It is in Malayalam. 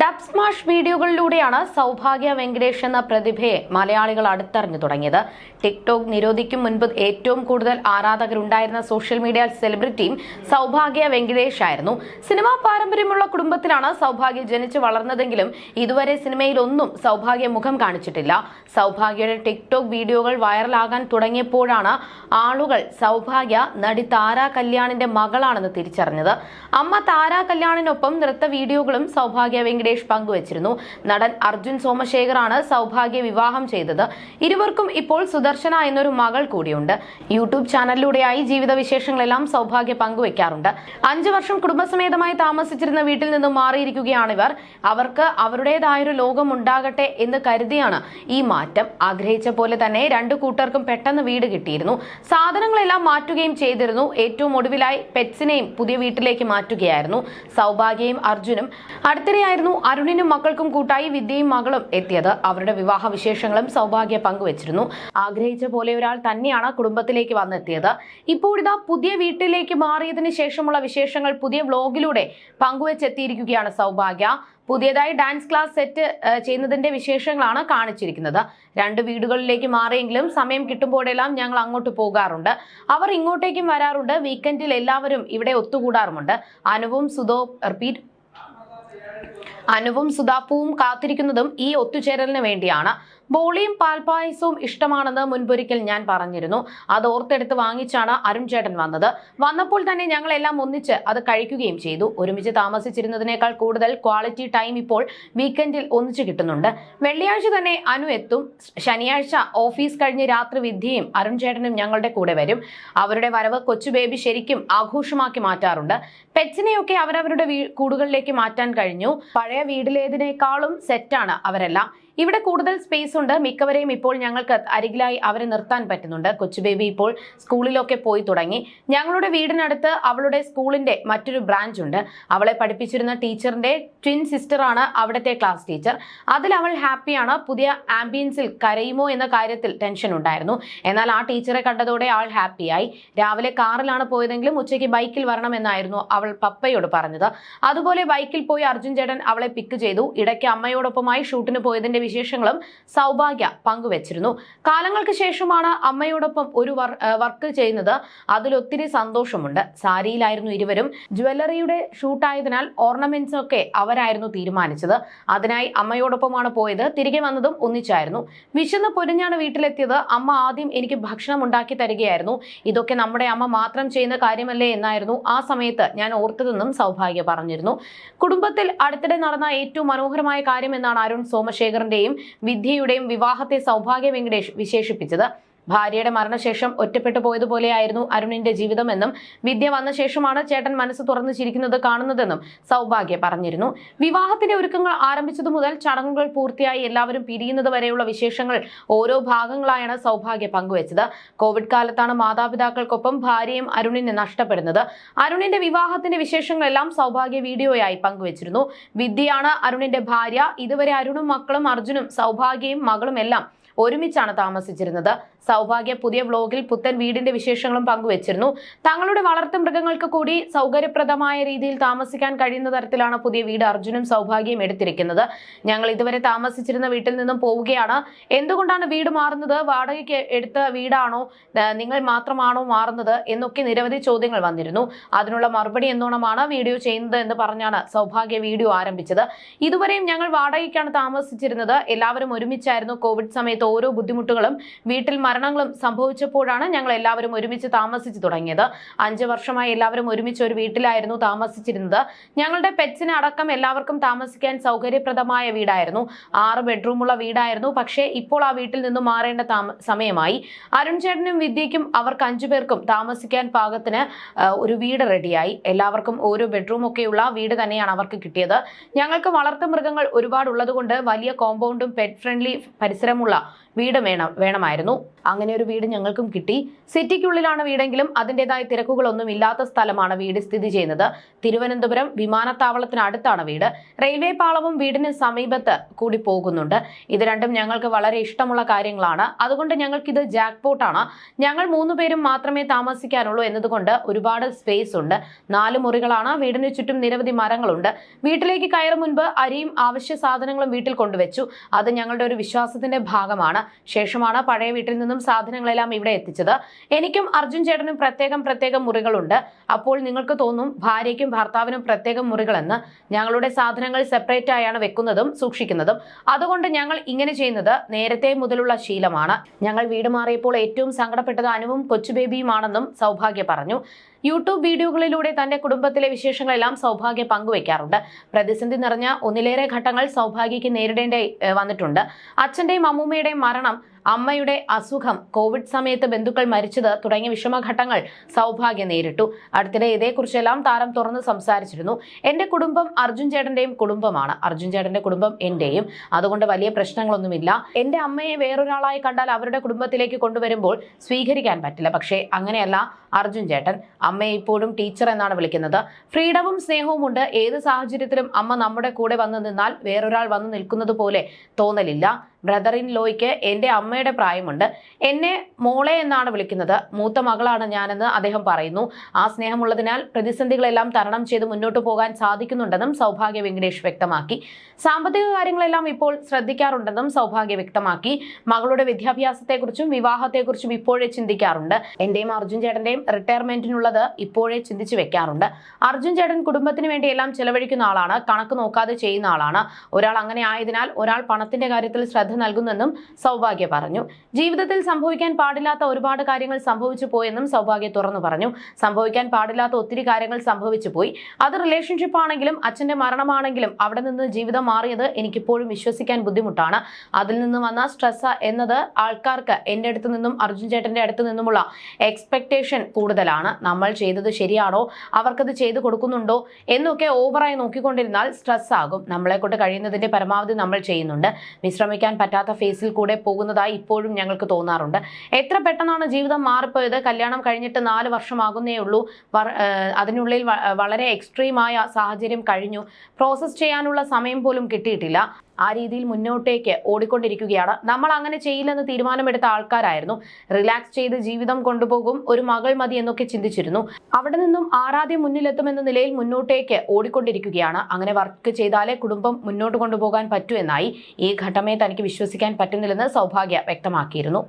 ഡബ് സ്മാഷ് വീഡിയോകളിലൂടെയാണ് സൗഭാഗ്യ വെങ്കടേഷ് എന്ന പ്രതിഭയെ മലയാളികൾ അടുത്തറിഞ്ഞു തുടങ്ങിയത്. ടിക്ടോക്ക് നിരോധിക്കും മുൻപ് ഏറ്റവും കൂടുതൽ ആരാധകരുണ്ടായിരുന്ന സോഷ്യൽ മീഡിയ സെലിബ്രിറ്റിയും സൗഭാഗ്യ വെങ്കടേഷ് ആയിരുന്നു. സിനിമാ പാരമ്പര്യമുള്ള കുടുംബത്തിലാണ് സൗഭാഗ്യ ജനിച്ചു വളർന്നതെങ്കിലും ഇതുവരെ സിനിമയിൽ ഒന്നും സൗഭാഗ്യ മുഖം കാണിച്ചിട്ടില്ല. സൗഭാഗ്യയുടെ ടിക്ടോക്ക് വീഡിയോകൾ വൈറലാകാൻ തുടങ്ങിയപ്പോഴാണ് ആളുകൾ സൗഭാഗ്യ നടി താര കല്യാണിന്റെ മകളാണെന്ന് തിരിച്ചറിഞ്ഞത്. അമ്മ താര കല്യാണിനൊപ്പം നൃത്ത വീഡിയോകളും സൗഭാഗ്യ വെങ്കടേഷ് പങ്കുവച്ചിരുന്നു. നടൻ അർജുൻ സോമശേഖറാണ് സൗഭാഗ്യ വിവാഹം ചെയ്തത്. ഇരുവർക്കും ഇപ്പോൾ സുദർശന എന്നൊരു മകൾ കൂടിയുണ്ട്. യൂട്യൂബ് ചാനലിലൂടെയായി ജീവിത വിശേഷങ്ങളെല്ലാം സൗഭാഗ്യ പങ്കുവെക്കാറുണ്ട്. അഞ്ചു വർഷം കുടുംബസമേതമായി താമസിച്ചിരുന്ന വീട്ടിൽ നിന്നും മാറിയിരിക്കുകയാണിവർ. അവർക്ക് അവരുടേതായൊരു ലോകം ഉണ്ടാകട്ടെ എന്ന് കരുതിയാണ് ഈ മാറ്റം. ആഗ്രഹിച്ച പോലെ തന്നെ രണ്ടു കൂട്ടർക്കും പെട്ടെന്ന് വീട് കിട്ടിയിരുന്നു. സാധനങ്ങളെല്ലാം മാറ്റുകയും ചെയ്തിരുന്നു. ഏറ്റവും ഒടുവിലായി പെറ്റ്സിനെയും പുതിയ വീട്ടിലേക്ക് മാറ്റുകയായിരുന്നു. സൗഭാഗ്യയും അർജുനും അടുത്തിടെയായിരുന്നു അരുണിനും മക്കൾക്കും കൂട്ടായി വിദ്യയും മകളും എത്തിയത്. അവരുടെ വിവാഹ വിശേഷങ്ങളും സൗഭാഗ്യ പങ്കുവച്ചിരുന്നു. ആഗ്രഹിച്ച പോലെ ഒരാൾ തന്നെയാണ് കുടുംബത്തിലേക്ക് വന്നെത്തിയത്. ഇപ്പോഴിതാ പുതിയ വീട്ടിലേക്ക് മാറിയതിനു ശേഷമുള്ള വിശേഷങ്ങൾ പുതിയ വ്ലോഗിലൂടെ പങ്കുവച്ചെത്തിയിരിക്കുകയാണ് സൗഭാഗ്യ. പുതിയതായി ഡാൻസ് ക്ലാസ് സെറ്റ് ചെയ്യുന്നതിന്റെ വിശേഷങ്ങളാണ് കാണിച്ചിരിക്കുന്നത്. രണ്ട് വീടുകളിലേക്ക് മാറിയെങ്കിലും സമയം കിട്ടുമ്പോഴെല്ലാം ഞങ്ങൾ അങ്ങോട്ട് പോകാറുണ്ട്. അവർ ഇങ്ങോട്ടേക്കും വരാറുണ്ട്. വീക്കെൻഡിൽ എല്ലാവരും ഇവിടെ ഒത്തുകൂടാറുമുണ്ട്. അനുവും സുധോ റിപ്പീറ്റ് അനുവും സുതാപ്പുവും കാത്തിരിക്കുന്നതും ഈ ഒത്തുചേരലിന് വേണ്ടിയാണ്. ബോളിയും പാൽപായസവും ഇഷ്ടമാണെന്ന് മുൻപൊരിക്കൽ ഞാൻ പറഞ്ഞിരുന്നു. അത് ഓർത്തെടുത്ത് വാങ്ങിച്ചാണ് അരുൺ ചേട്ടൻ വന്നത്. വന്നപ്പോൾ തന്നെ ഞങ്ങളെല്ലാം ഒന്നിച്ച് അത് കഴിക്കുകയും ചെയ്തു. ഒരുമിച്ച് താമസിച്ചിരുന്നതിനേക്കാൾ കൂടുതൽ ക്വാളിറ്റി ടൈം ഇപ്പോൾ വീക്കെൻഡിൽ ഒന്നിച്ച് കിട്ടുന്നുണ്ട്. വെള്ളിയാഴ്ച തന്നെ അനു എത്തും. ശനിയാഴ്ച ഓഫീസ് കഴിഞ്ഞ് രാത്രി വിദ്യയും അരുൺ ചേട്ടനും ഞങ്ങളുടെ കൂടെ വരും. അവരുടെ വരവ് കൊച്ചു ബേബി ശരിക്കും ആഘോഷമാക്കി മാറ്റാറുണ്ട്. പെറ്റ്സിനെയൊക്കെ അവരവരുടെ കൂടുകളിലേക്ക് മാറ്റാൻ കഴിഞ്ഞു. പഴയ വീട്ടിലേതിനേക്കാളും സെറ്റാണ് അവരെല്ലാം. ഇവിടെ കൂടുതൽ സ്പേസ് ഉണ്ട്. മിക്കവരെയും ഇപ്പോൾ ഞങ്ങൾക്ക് അരികിലായി അവരെ നിർത്താൻ പറ്റുന്നുണ്ട്. കൊച്ചു ബേബി ഇപ്പോൾ സ്കൂളിലൊക്കെ പോയി തുടങ്ങി. ഞങ്ങളുടെ വീടിനടുത്ത് അവളുടെ സ്കൂളിന്റെ മറ്റൊരു ബ്രാഞ്ച് ഉണ്ട്. അവളെ പഠിപ്പിച്ചിരുന്ന ടീച്ചറിന്റെ ട്വിൻ സിസ്റ്ററാണ് അവിടുത്തെ ക്ലാസ് ടീച്ചർ അതിൽ അവൾ ഹാപ്പിയാണ് പുതിയ ആംബിയൻസിൽ കരയുമോ എന്ന കാര്യത്തിൽ ടെൻഷൻ ഉണ്ടായിരുന്നു. എന്നാൽ ആ ടീച്ചറെ കണ്ടതോടെ അവൾ ഹാപ്പിയായി രാവിലെ കാറിലാണ് പോയതെങ്കിലും ഉച്ചയ്ക്ക് ബൈക്കിൽ വരണമെന്നായിരുന്നു അവൾ പപ്പയോട് പറഞ്ഞത്. അതുപോലെ ബൈക്കിൽ പോയി അർജുൻ ചേട്ടൻ അവളെ പിക്ക് ചെയ്തു. ഇടയ്ക്ക് അമ്മയോടൊപ്പമായി ഷൂട്ടിന് പോയതിന്റെ വിശേഷങ്ങളും സൗഭാഗ്യ പങ്കുവച്ചിരുന്നു. കാലങ്ങൾക്ക് ശേഷമാണ് അമ്മയോടൊപ്പം ഒരു വർക്ക് ചെയ്യുന്നത്. അതിലൊത്തിരി സന്തോഷമുണ്ട്. സാരിയിലായിരുന്നു ഇരുവരും. ജ്വല്ലറിയുടെ ഷൂട്ടായതിനാൽ ഓർണമെന്റ്സ് ഒക്കെ അവരായിരുന്നു തീരുമാനിച്ചത്. അതിനായി അമ്മയോടൊപ്പമാണ് പോയത്. തിരികെ വന്നതും ഒന്നിച്ചായിരുന്നു. വിശന്ന് പൊരിഞ്ഞാണ് വീട്ടിലെത്തിയത്. അമ്മ ആദ്യം എനിക്ക് ഭക്ഷണം ഉണ്ടാക്കി തരികയായിരുന്നു. ഇതൊക്കെ നമ്മുടെ അമ്മ മാത്രം ചെയ്യുന്ന കാര്യമല്ലേ എന്നായിരുന്നു ആ സമയത്ത് ഞാൻ ഓർത്തതെന്നും സൗഭാഗ്യ പറഞ്ഞിരുന്നു. കുടുംബത്തിൽ അടുത്തിടെ നടന്ന ഏറ്റവും മനോഹരമായ കാര്യം എന്നാണ് അരുൺ വിദ്യയുടെയും വിവാഹത്തെ സൗഭാഗ്യ വെങ്കടേഷ് വിശേഷിപ്പിച്ചത്. ഭാര്യയുടെ മരണശേഷം ഒറ്റപ്പെട്ടു പോയതുപോലെയായിരുന്നു അരുണിന്റെ ജീവിതമെന്നും വിദ്യ വന്ന ശേഷമാണ് ചേട്ടൻ മനസ്സ് തുറന്നു ചിരിക്കുന്നത് കാണുന്നതെന്നും സൗഭാഗ്യ പറഞ്ഞിരുന്നു. വിവാഹത്തിന്റെ ഒരുക്കങ്ങൾ ആരംഭിച്ചതു മുതൽ ചടങ്ങുകൾ പൂർത്തിയായി എല്ലാവരും പിരിയുന്നത് വരെയുള്ള വിശേഷങ്ങൾ ഓരോ ഭാഗങ്ങളായാണ് സൗഭാഗ്യ പങ്കുവച്ചത്. കോവിഡ് കാലത്താണ് മാതാപിതാക്കൾക്കൊപ്പം ഭാര്യയും അരുണിനെ നഷ്ടപ്പെടുന്നത്. അരുണിന്റെ വിവാഹത്തിന്റെ വിശേഷങ്ങളെല്ലാം സൗഭാഗ്യ വീഡിയോയായി പങ്കുവച്ചിരുന്നു. വിദ്യയാണ് അരുണിന്റെ ഭാര്യ. ഇതുവരെ അരുണും മക്കളും അർജുനും സൗഭാഗ്യയും മകളും എല്ലാം ഒരുമിച്ചാണ് താമസിച്ചിരുന്നത്. സൗഭാഗ്യ പുതിയ വ്ലോഗിൽ പുത്തൻ വീടിന്റെ വിശേഷങ്ങളും പങ്കുവച്ചിരുന്നു. തങ്ങളുടെ വളർത്തു മൃഗങ്ങൾക്ക് കൂടി സൗകര്യപ്രദമായ രീതിയിൽ താമസിക്കാൻ കഴിയുന്ന തരത്തിലാണ് പുതിയ വീട് അർജുനും സൗഭാഗ്യയും എടുത്തിരിക്കുന്നത്. ഞങ്ങൾ ഇതുവരെ താമസിച്ചിരുന്ന വീട്ടിൽ നിന്നും പോവുകയാണ്. എന്തുകൊണ്ടാണ് വീട് മാറുന്നത്? വാടകയ്ക്ക് എടുത്ത വീടാണോ? നിങ്ങൾ മാത്രമാണോ മാറുന്നത്? എന്നൊക്കെ നിരവധി ചോദ്യങ്ങൾ വന്നിരുന്നു. അതിനുള്ള മറുപടി എന്നോണമാണ് വീഡിയോ ചെയ്യുന്നത് എന്ന് പറഞ്ഞാണ് സൗഭാഗ്യ വീഡിയോ ആരംഭിച്ചത്. ഇതുവരെയും ഞങ്ങൾ വാടകയ്ക്കാണ് താമസിച്ചിരുന്നത്. എല്ലാവരും ഒരുമിച്ചായിരുന്നു കോവിഡ് സമയത്ത് ഓരോ ബുദ്ധിമുട്ടുകളും വീട്ടിൽ മരണങ്ങളും സംഭവിച്ചപ്പോഴാണ് ഞങ്ങൾ എല്ലാവരും ഒരുമിച്ച് താമസിച്ചു തുടങ്ങിയത്. അഞ്ച് വർഷമായി എല്ലാവരും ഒരുമിച്ച് ഒരു വീട്ടിലായിരുന്നു താമസിച്ചിരുന്നത്. ഞങ്ങളുടെ പെറ്റ്സിന് അടക്കം എല്ലാവർക്കും താമസിക്കാൻ സൗകര്യപ്രദമായ വീടായിരുന്നു. ആറ് ബെഡ്റൂമുള്ള വീടായിരുന്നു. പക്ഷേ ഇപ്പോൾ ആ വീട്ടിൽ നിന്ന് മാറേണ്ട സമയമായി. അരുൺ ചേട്ടനും വിദ്യയ്ക്കും അവർക്ക് അഞ്ചു പേർക്കും താമസിക്കാൻ പാകത്തിന് ഒരു വീട് റെഡിയായി എല്ലാവർക്കും ഓരോ ബെഡ്റൂം ഒക്കെയുള്ള വീട് തന്നെയാണ് അവർക്ക് കിട്ടിയത്. ഞങ്ങൾക്ക് വളർത്തു മൃഗങ്ങൾ ഒരുപാടുള്ളതുകൊണ്ട് വലിയ കോമ്പൗണ്ടും പെറ്റ് ഫ്രണ്ട്ലി പരിസരമുള്ള വീട് വേണം വേണമായിരുന്നു. അങ്ങനെ ഒരു വീട് ഞങ്ങൾക്കും കിട്ടി. സിറ്റിക്കുള്ളിലാണ് വീടെങ്കിലും അതിന്റെതായ തിരക്കുകളൊന്നും ഇല്ലാത്ത സ്ഥലമാണ് വീട് സ്ഥിതി ചെയ്യുന്നത്. തിരുവനന്തപുരം വിമാനത്താവളത്തിനടുത്താണ് വീട്. റെയിൽവേ പാളവും വീടിന് സമീപത്ത് കൂടി പോകുന്നുണ്ട്. ഇത് രണ്ടും ഞങ്ങൾക്ക് വളരെ ഇഷ്ടമുള്ള കാര്യങ്ങളാണ്. അതുകൊണ്ട് ഞങ്ങൾക്കിത് ജാക്ക്പോട്ടാണ്. ഞങ്ങൾ മൂന്ന് പേരും മാത്രമേ താമസിക്കാനുള്ളൂ എന്നതുകൊണ്ട് ഒരുപാട് സ്പേസ് ഉണ്ട്. നാല് മുറികളാണ്. വീടിന് ചുറ്റും നിരവധി മരങ്ങളുണ്ട്. വീട്ടിലേക്ക് കയറും മുൻപ് അരിയും അവശ്യ സാധനങ്ങളും വീട്ടിൽ കൊണ്ടുവച്ചു. അത് ഞങ്ങളുടെ ഒരു വിശ്വാസത്തിന്റെ ഭാഗമാണ്. ശേഷമാണ് പഴയ വീട്ടിൽ നിന്നും സാധനങ്ങളെല്ലാം ഇവിടെ എത്തിച്ചത്. എനിക്കും അർജുൻ ചേട്ടനും പ്രത്യേകം പ്രത്യേകം മുറികളുണ്ട്. അപ്പോൾ നിങ്ങൾക്ക് തോന്നും ഭാര്യയ്ക്കും ഭർത്താവിനും പ്രത്യേകം മുറികളെന്ന് ഞങ്ങളുടെ സാധനങ്ങൾ സെപ്പറേറ്റ് ആയാണ് വെക്കുന്നതും സൂക്ഷിക്കുന്നതും. അതുകൊണ്ട് ഞങ്ങൾ ഇങ്ങനെ ചെയ്യുന്നത് നേരത്തെ മുതലുള്ള ശീലമാണ്. ഞങ്ങൾ വീട് മാറിയപ്പോൾ ഏറ്റവും സങ്കടപ്പെട്ടത് അനുവും കൊച്ചുബേബിയുമാണെന്നും സൗഭാഗ്യ പറഞ്ഞു. യൂട്യൂബ് വീഡിയോകളിലൂടെ തന്റെ കുടുംബത്തിലെ വിശേഷങ്ങളെല്ലാം സൗഭാഗ്യ പങ്കുവയ്ക്കാറുണ്ട് പ്രതിസന്ധി നിറഞ്ഞ ഒന്നിലേറെ ഘട്ടങ്ങൾ സൗഭാഗ്യയ്ക്ക് നേരിടേണ്ടി വന്നിട്ടുണ്ട്. അച്ഛന്റെയും അമ്മൂമ്മയുടെയും മരണം അമ്മയുടെ അസുഖം കോവിഡ് സമയത്ത് ബന്ധുക്കൾ മരിച്ചത് തുടങ്ങിയ വിഷമഘട്ടങ്ങൾ സൗഭാഗ്യം നേരിട്ടു. അടുത്തിടെ ഇതേക്കുറിച്ചെല്ലാം താരം തുറന്ന് സംസാരിച്ചിരുന്നു. എന്റെ കുടുംബം അർജുൻ ചേട്ടന്റെയും കുടുംബമാണ്. അർജുൻ ചേട്ടന്റെ കുടുംബം എന്റെയും അതുകൊണ്ട് വലിയ പ്രശ്നങ്ങളൊന്നുമില്ല. എന്റെ അമ്മയെ വേറൊരാളായി കണ്ടാൽ അവരുടെ കുടുംബത്തിലേക്ക് കൊണ്ടുവരുമ്പോൾ സ്വീകരിക്കാൻ പറ്റില്ല. പക്ഷേ അങ്ങനെയല്ല അർജുൻ ചേട്ടൻ. അമ്മയെ ഇപ്പോഴും ടീച്ചർ എന്നാണ് വിളിക്കുന്നത്. ഫ്രീഡവും സ്നേഹവും ഉണ്ട്. ഏത് സാഹചര്യത്തിലും അമ്മ നമ്മുടെ കൂടെ വന്നു നിന്നാൽ വേറൊരാൾ വന്നു നിൽക്കുന്നത് പോലെ തോന്നലില്ല. ബ്രദർ ഇൻ ലോയ്ക്ക് എന്റെ അമ്മയുടെ പ്രായമുണ്ട്. എന്നെ മോളെ എന്നാണ് വിളിക്കുന്നത്. മൂത്ത മകളാണ് ഞാനെന്ന് അദ്ദേഹം പറയുന്നു. ആ സ്നേഹമുള്ളതിനാൽ പ്രതിസന്ധികളെല്ലാം തരണം ചെയ്ത് മുന്നോട്ട് പോകാൻ സാധിക്കുന്നുണ്ടെന്നും സൗഭാഗ്യ വെങ്കടേഷ് വ്യക്തമാക്കി. സാമ്പത്തിക കാര്യങ്ങളെല്ലാം ഇപ്പോൾ ശ്രദ്ധിക്കാറുണ്ടെന്നും സൗഭാഗ്യ വ്യക്തമാക്കി. മകളുടെ വിദ്യാഭ്യാസത്തെക്കുറിച്ചും വിവാഹത്തെക്കുറിച്ചും ഇപ്പോഴേ ചിന്തിക്കാറുണ്ട്. എന്റെയും അർജുൻ ചേട്ടന്റെയും റിട്ടയർമെന്റിനുള്ളത് ഇപ്പോഴേ ചിന്തിച്ചു വെക്കാറുണ്ട്. അർജുൻ ചേട്ടൻ കുടുംബത്തിന് വേണ്ടി എല്ലാം ചെലവഴിക്കുന്ന ആളാണ്. കണക്ക് നോക്കാതെ ചെയ്യുന്ന ആളാണ്. ഒരാൾ അങ്ങനെ ആയതിനാൽ ഒരാൾ പണത്തിന്റെ കാര്യത്തിൽ ശ്രദ്ധ നൽകുന്നെന്നും സൗഭാഗ്യ പറഞ്ഞു. ജീവിതത്തിൽ സംഭവിക്കാൻ പാടില്ലാത്ത ഒരുപാട് കാര്യങ്ങൾ സംഭവിച്ചു പോയെന്നും സൗഭാഗ്യ തുറന്നു പറഞ്ഞു. സംഭവിക്കാൻ പാടില്ലാത്ത ഒത്തിരി കാര്യങ്ങൾ സംഭവിച്ചു പോയി. അത് റിലേഷൻഷിപ്പ് ആണെങ്കിലും അച്ഛന്റെ മരണമാണെങ്കിലും അവിടെ നിന്ന് ജീവിതം മാറിയത് എനിക്കിപ്പോഴും വിശ്വസിക്കാൻ ബുദ്ധിമുട്ടാണ്. അതിൽ നിന്ന് വന്ന സ്ട്രെസ് എന്നത് ആൾക്കാർക്ക് എന്റെ അടുത്ത് നിന്നും അർജുൻ ചേട്ടന്റെ അടുത്ത് നിന്നുമുള്ള എക്സ്പെക്ടേഷൻ കൂടുതലാണ്. നമ്മൾ ചെയ്തത് ശരിയാണോ? അവർക്കത് ചെയ്തു കൊടുക്കുന്നുണ്ടോ? എന്നൊക്കെ ഓവറായി നോക്കിക്കൊണ്ടിരുന്നാൽ സ്ട്രെസ് ആകും. നമ്മളെ കൊണ്ട് കഴിയുന്നതിന്റെ പരമാവധി നമ്മൾ ചെയ്യുന്നുണ്ട്. വിശ്രമിക്കാൻ പറ്റാത്ത ഫേസിൽ കൂടെ പോകുന്നതായി ഇപ്പോഴും ഞങ്ങൾക്ക് തോന്നാറുണ്ട്. എത്ര പെട്ടെന്നാണ് ജീവിതം മാറിപ്പോയത്? കല്യാണം കഴിഞ്ഞിട്ട് നാല് വർഷമാകുന്നേ ഉള്ളൂ. അതിനുള്ളിൽ വളരെ എക്സ്ട്രീമായ സാഹചര്യം കഴിഞ്ഞു. പ്രോസസ്സ് ചെയ്യാനുള്ള സമയം പോലും കിട്ടിയിട്ടില്ല. ആ രീതിയിൽ മുന്നോട്ടേക്ക് ഓടിക്കൊണ്ടിരിക്കുകയാണ്. നമ്മൾ അങ്ങനെ ചെയ്യില്ലെന്ന് തീരുമാനമെടുത്ത ആൾക്കാരായിരുന്നു. റിലാക്സ് ചെയ്ത് ജീവിതം കൊണ്ടുപോകും ഒരു മകൾ മതി എന്നൊക്കെ ചിന്തിച്ചിരുന്നു. അവിടെ നിന്നും ആരാധ്യം മുന്നിലെത്തുമെന്ന നിലയിൽ മുന്നോട്ടേക്ക് ഓടിക്കൊണ്ടിരിക്കുകയാണ്. അങ്ങനെ വർക്ക് ചെയ്താലേ കുടുംബം മുന്നോട്ട് കൊണ്ടുപോകാൻ പറ്റൂ എന്നായി. ഈ ഘട്ടമേ തനിക്ക് വിശ്വസിക്കാൻ പറ്റുന്നില്ലെന്ന് സൗഭാഗ്യ വ്യക്തമാക്കിയിരുന്നു.